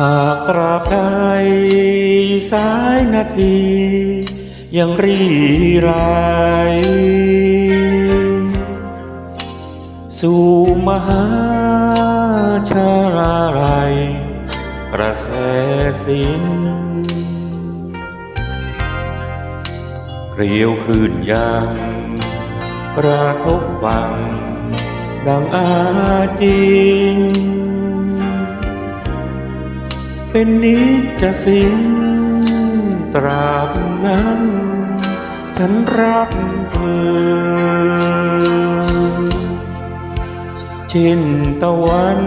หากตราบใดสายนาที ยังรีไรสู่มหาชาลายกระแสสินเกลียวคลื่นยังกระทบฟังดังอาจิง เป็นนิจสินตราบนั้น ฉันรักเธอ เช่นตะวัน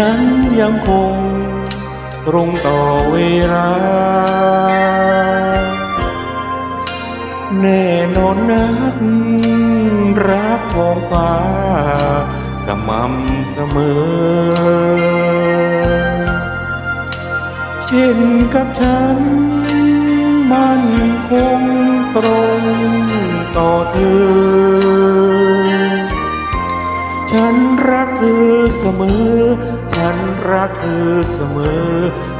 นั้นยังคง ตรงต่อเวลา แน่นอนนัก รักของฟ้า สม่ำเสมอ เช่นกับฉัน มันคงตรงต่อเธอ ฉันรักเธอเสมอ ฉันรักเธอเสมอ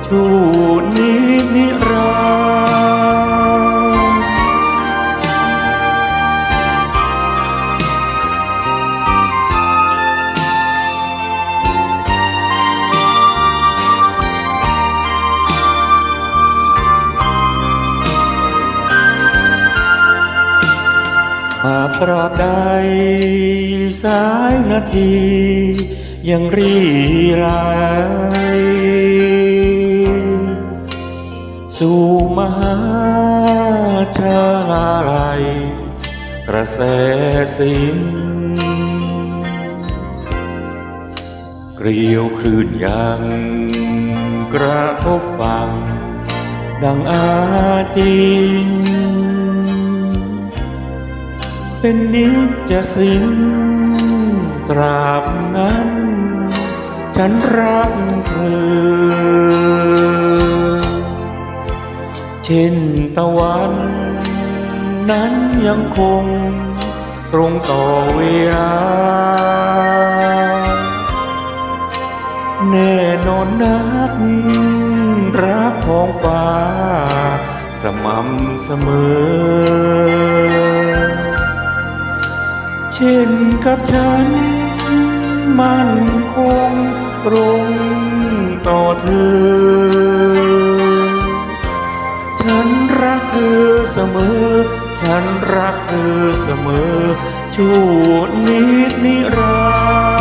ชั่วนิดนิรัน ตราบใดสายนาที ยังรีไรายสู่มหาชาลัยกระแสสินเกลียวคลื่นยังกระทบฟังดังอาจิง เป็นนิจสินตราบนั้น ฉันรักเธอ เช่นตะวัน นั้นยังคงตรงต่อเวลา แน่นอนนักรักของฟ้า สม่ำเสมอ เช่นกับฉัน มันคงตรงต่อเธอ ฉันรักเธอเสมอ ฉันรักเธอเสมอ ชั่วนิดนิรัน